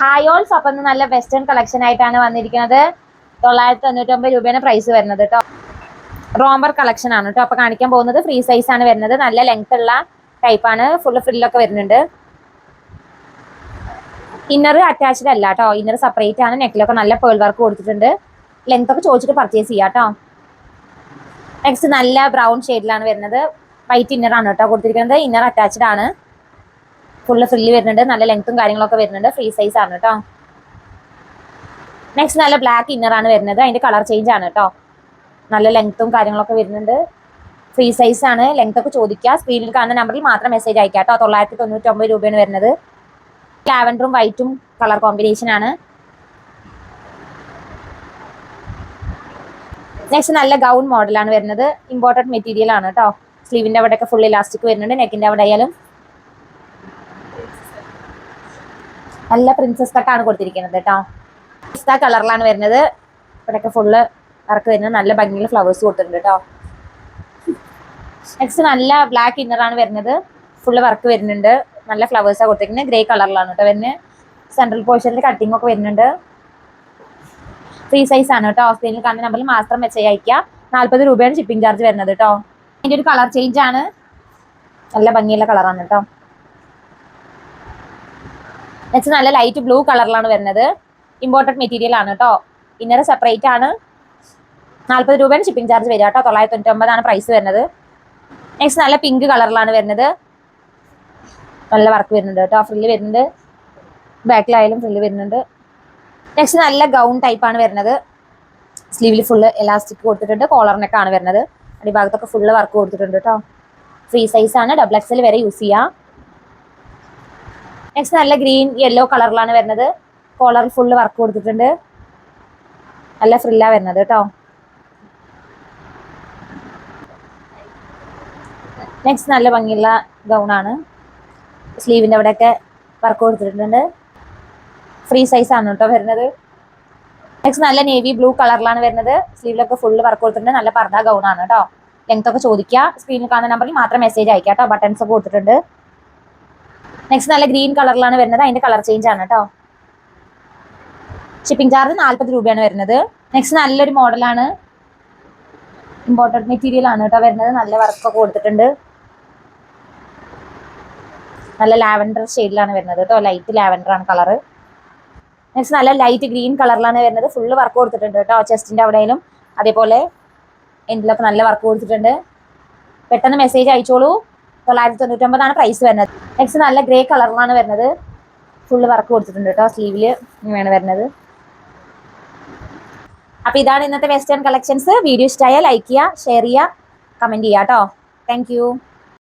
ഹായോൾസ് അപ്പം നല്ല western collection ആയിട്ടാണ് വന്നിരിക്കുന്നത്. തൊള്ളായിരത്തി തൊണ്ണൂറ്റൊമ്പത് രൂപയാണ് പ്രൈസ് വരുന്നത് കേട്ടോ റോംബർ കളക്ഷൻ ആണ് കേട്ടോ അപ്പൊ കാണിക്കാൻ പോകുന്നത് ഫ്രീ സൈസ് ആണ് വരുന്നത്. നല്ല ലെങ്ത് ഉള്ള ടൈപ്പ് ആണ്. ഫുള്ള് ഫ്രില്ലൊക്കെ വരുന്നുണ്ട്. ഇന്നർ അറ്റാച്ച്ഡ് അല്ല കേട്ടോ ഇന്നർ സെപ്പറേറ്റ് ആണ്. നെക്കിലൊക്കെ നല്ല പേൾ വർക്ക് കൊടുത്തിട്ടുണ്ട്. ലെങ്ത് ഒക്കെ ചോദിച്ചിട്ട് പർച്ചേസ് ചെയ്യാം കേട്ടോ നെക്സ്റ്റ് നല്ല ബ്രൗൺ ഷെയ്ഡിലാണ് വരുന്നത്. വൈറ്റ് ഇന്നർ ആണ് കേട്ടോ കൊടുത്തിരിക്കുന്നത്. ഇന്നർ അറ്റാച്ച്ഡ് ആണ്. ഫുള്ള് ഫ്രില്ല് വരുന്നുണ്ട്. നല്ല ലെങ്ത്തും കാര്യങ്ങളൊക്കെ വരുന്നുണ്ട്. ഫ്രീ സൈസ് ആണ് കേട്ടോ നെക്സ്റ്റ് നല്ല ബ്ലാക്ക് ഇന്നർ ആണ് വരുന്നത്. അതിന്റെ കളർ ചേഞ്ച് ആണ് കേട്ടോ നല്ല ലെങ്ത്തും കാര്യങ്ങളൊക്കെ വരുന്നുണ്ട്. ഫ്രീ സൈസ് ആണ്. ലെങ്ത് ഒക്കെ ചോദിക്കുക സ്ക്രീനിൽ കാണുന്ന നമ്പറിൽ മാത്രം മെസ്സേജ് അയക്കാം കേട്ടോ തൊള്ളായിരത്തി തൊണ്ണൂറ്റൊമ്പത് രൂപയാണ് വരുന്നത്. ലാവൻഡറും വൈറ്റും കളർ കോമ്പിനേഷൻ ആണ്. നെക്സ്റ്റ് നല്ല ഗൗൺ മോഡലാണ് വരുന്നത്. ഇമ്പോർട്ടന്റ് മെറ്റീരിയൽ ആണ് കേട്ടോ സ്ലീവിന്റെ അവിടെയൊക്കെ ഫുൾ ഇലാസ്റ്റിക് വരുന്നുണ്ട്. നെക്കിന്റെ അവിടെ ആയാലും നല്ല പ്രിൻസസ് കട്ടാണ് കൊടുത്തിരിക്കുന്നത് കേട്ടോ. പിസ്ത കളറിലാണ് വരുന്നത്. ഇവിടെയൊക്കെ ഫുള്ള് വർക്ക് വരുന്നത്. നല്ല ഭംഗിയുള്ള ഫ്ലവേഴ്സ് കൊടുത്തിട്ടുണ്ട് കേട്ടോ. നെക്സ്റ്റ് നല്ല ബ്ലാക്ക് ഇന്നറാണ് വരുന്നത്. ഫുള്ള് വർക്ക് വരുന്നുണ്ട്. നല്ല ഫ്ലവേഴ്സാണ് കൊടുത്തിരിക്കുന്നത്. ഗ്രേ കളറിലാണ് കേട്ടോ വരുന്നത്. സെൻട്രൽ പോർഷനിൽ കട്ടിംഗ് ഒക്കെ വരുന്നുണ്ട്. ഫ്രീ സൈസ് ആണ് കേട്ടോ. സ്ക്രീനിൽ കാണുന്ന നമ്പറിൽ മാത്രം മെസ്സേജ് അയക്കുക നാൽപ്പത് രൂപയാണ് ഷിപ്പിംഗ് ചാർജ് വരുന്നത് കേട്ടോ. അതിന്റെ ഒരു കളർ ചേഞ്ച് ആണ്. നല്ല ഭംഗിയുള്ള കളറാണ് കേട്ടോ. നെക്സ്റ്റ് നല്ല ലൈറ്റ് ബ്ലൂ കളറിലാണ് വരുന്നത്. ഇമ്പോർട്ടഡ് മെറ്റീരിയൽ ആണ് കേട്ടോ ഇന്നർ സെപ്പറേറ്റ് ആണ്. നാൽപ്പത് രൂപയാണ് ഷിപ്പിംഗ് ചാർജ് വരിക കേട്ടോ തൊള്ളായിരത്തി തൊണ്ണൂറ്റി ഒമ്പതാണ് പ്രൈസ് വരുന്നത്. നെക്സ്റ്റ് നല്ല പിങ്ക് കളറിലാണ് വരുന്നത്. നല്ല വർക്ക് വരുന്നുണ്ട് കേട്ടോ ഫ്രില്ല് വരുന്നുണ്ട്. ബാക്കിലായാലും ഫ്രില്ല് വരുന്നുണ്ട്. നെക്സ്റ്റ് നല്ല ഗൗൺ ടൈപ്പാണ് വരുന്നത്. സ്ലീവിൽ ഫുള്ള് എലാസ്റ്റിക് കൊടുത്തിട്ടുണ്ട്. കോളറിനൊക്കെ ആണ് വരുന്നത്. അടിഭാഗത്തൊക്കെ ഫുള്ള് വർക്ക് കൊടുത്തിട്ടുണ്ട് കേട്ടോ ഫ്രീ സൈസ് ആണ്. ഡബിൾ എക്സൽ വരെ യൂസ് ചെയ്യാം. നെക്സ്റ്റ് നല്ല ഗ്രീൻ യെല്ലോ കളറിലാണ് വരുന്നത്. കോളർ ഫുള്ള് വർക്ക് കൊടുത്തിട്ടുണ്ട്. നല്ല ഫ്രില്ലാ വരുന്നത് കേട്ടോ നെക്സ്റ്റ് നല്ല ഭംഗിയുള്ള ഗൗണാണ് സ്ലീവിന്റെ അവിടെയൊക്കെ വർക്ക് കൊടുത്തിട്ടുണ്ട്. ഫ്രീ സൈസാണ് കേട്ടോ വരുന്നത്. നെക്സ്റ്റ് നല്ല നേവി ബ്ലൂ കളറിലാണ് വരുന്നത്. സ്ലീവിലൊക്കെ ഫുള്ള് വർക്ക് കൊടുത്തിട്ടുണ്ട്. നല്ല പർദ്ദ ഗൗണാണ് കേട്ടോ ലെങ്ത് ഒക്കെ ചോദിക്കുക സ്ക്രീനിൽ കാണുന്ന നമ്പറിൽ മാത്രം മെസ്സേജ് അയക്കാം കേട്ടോ ബട്ടൺസ് ഒക്കെ കൊടുത്തിട്ടുണ്ട്. നെക്സ്റ്റ് നല്ല ഗ്രീൻ കളറിലാണ് വരുന്നത്. അതിന്റെ കളർ ചേഞ്ച് ആണ് കേട്ടോ ഷിപ്പിംഗ് ചാർജ് നാൽപ്പത് രൂപയാണ് വരുന്നത്. നെക്സ്റ്റ് നല്ലൊരു മോഡലാണ് ഇമ്പോർട്ടന്റ് മെറ്റീരിയൽ ആണ് കേട്ടോ വരുന്നത്. നല്ല വർക്കൊക്കെ കൊടുത്തിട്ടുണ്ട്. നല്ല ലാവൻഡർ ഷെയ്ഡിലാണ് വരുന്നത് കേട്ടോ ലൈറ്റ് ലാവൻഡർ ആണ് കളർ നെക്സ്റ്റ് നല്ല ലൈറ്റ് ഗ്രീൻ കളറിലാണ് വരുന്നത്. ഫുള്ള് വർക്ക് കൊടുത്തിട്ടുണ്ട് കേട്ടോ ചെസ്റ്റിന്റെ അവിടെയും. അതേപോലെ എൻഡിലൊക്കെ നല്ല വർക്ക് കൊടുത്തിട്ടുണ്ട്. പെട്ടെന്ന് മെസ്സേജ് അയച്ചോളൂ. തൊള്ളായിരത്തി തൊണ്ണൂറ്റൊമ്പതാണ് പ്രൈസ് വരുന്നത്. നെക്സ്റ്റ് നല്ല ഗ്രേ കളറിലാണ് വരുന്നത്. ഫുള്ള് വർക്ക് കൊടുത്തിട്ടുണ്ട് കേട്ടോ സ്ലീവിൽ ഇങ്ങനെയാണ് വരുന്നത്. അപ്പൊ ഇതാണ് ഇന്നത്തെ വെസ്റ്റേൺ കളക്ഷൻസ് വീഡിയോ ഇഷ്ടമായ ലൈക്ക് ചെയ്യുക ഷെയർ ചെയ്യുക കമന്റ് ചെയ്യുക കേട്ടോ താങ്ക്